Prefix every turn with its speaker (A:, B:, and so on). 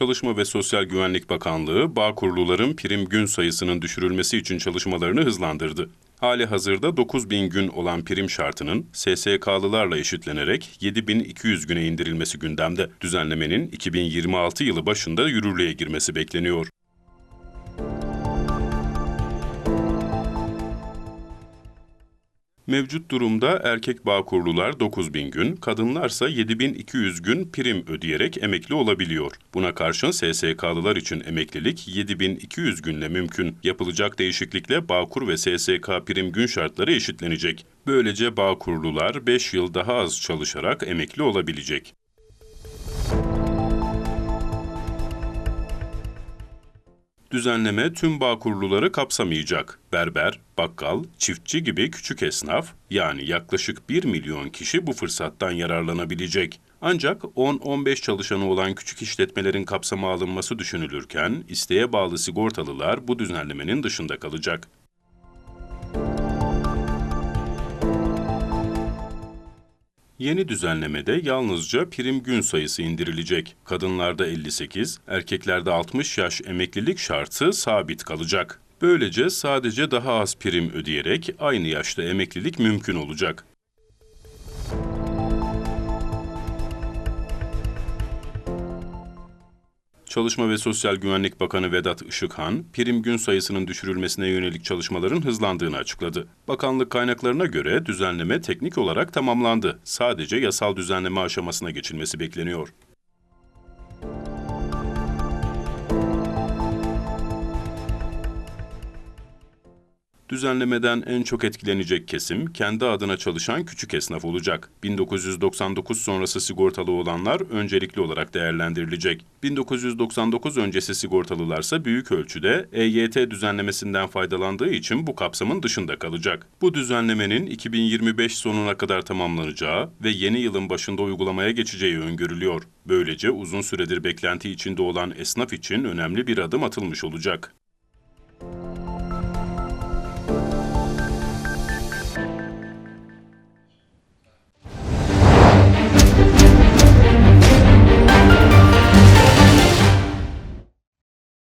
A: Çalışma ve Sosyal Güvenlik Bakanlığı, Bağkurluların prim gün sayısının düşürülmesi için çalışmalarını hızlandırdı. Hali hazırda 9000 gün olan prim şartının SSK'lılarla eşitlenerek 7200 güne indirilmesi gündemde. Düzenlemenin 2026 yılı başında yürürlüğe girmesi bekleniyor. Mevcut durumda erkek bağkurlular 9000 gün, kadınlarsa 7200 gün prim ödeyerek emekli olabiliyor. Buna karşın SSK'lılar için emeklilik 7200 günle mümkün. Yapılacak değişiklikle Bağkur ve SSK prim gün şartları eşitlenecek. Böylece Bağkurlular 5 yıl daha az çalışarak emekli olabilecek. Düzenleme tüm bağkurluları kapsamayacak. Berber, bakkal, çiftçi gibi küçük esnaf yani yaklaşık 1 milyon kişi bu fırsattan yararlanabilecek. Ancak 10-15 çalışanı olan küçük işletmelerin kapsama alınması düşünülürken isteğe bağlı sigortalılar bu düzenlemenin dışında kalacak. Yeni düzenlemede yalnızca prim gün sayısı indirilecek. Kadınlarda 58, erkeklerde 60 yaş emeklilik şartı sabit kalacak. Böylece sadece daha az prim ödeyerek aynı yaşta emeklilik mümkün olacak. Çalışma ve Sosyal Güvenlik Bakanı Vedat Işıkhan, prim gün sayısının düşürülmesine yönelik çalışmaların hızlandığını açıkladı. Bakanlık kaynaklarına göre düzenleme teknik olarak tamamlandı. Sadece yasal düzenleme aşamasına geçilmesi bekleniyor. Düzenlemeden en çok etkilenecek kesim kendi adına çalışan küçük esnaf olacak. 1999 sonrası sigortalı olanlar öncelikli olarak değerlendirilecek. 1999 öncesi sigortalılarsa büyük ölçüde EYT düzenlemesinden faydalandığı için bu kapsamın dışında kalacak. Bu düzenlemenin 2025 sonuna kadar tamamlanacağı ve yeni yılın başında uygulamaya geçeceği öngörülüyor. Böylece uzun süredir beklenti içinde olan esnaf için önemli bir adım atılmış olacak.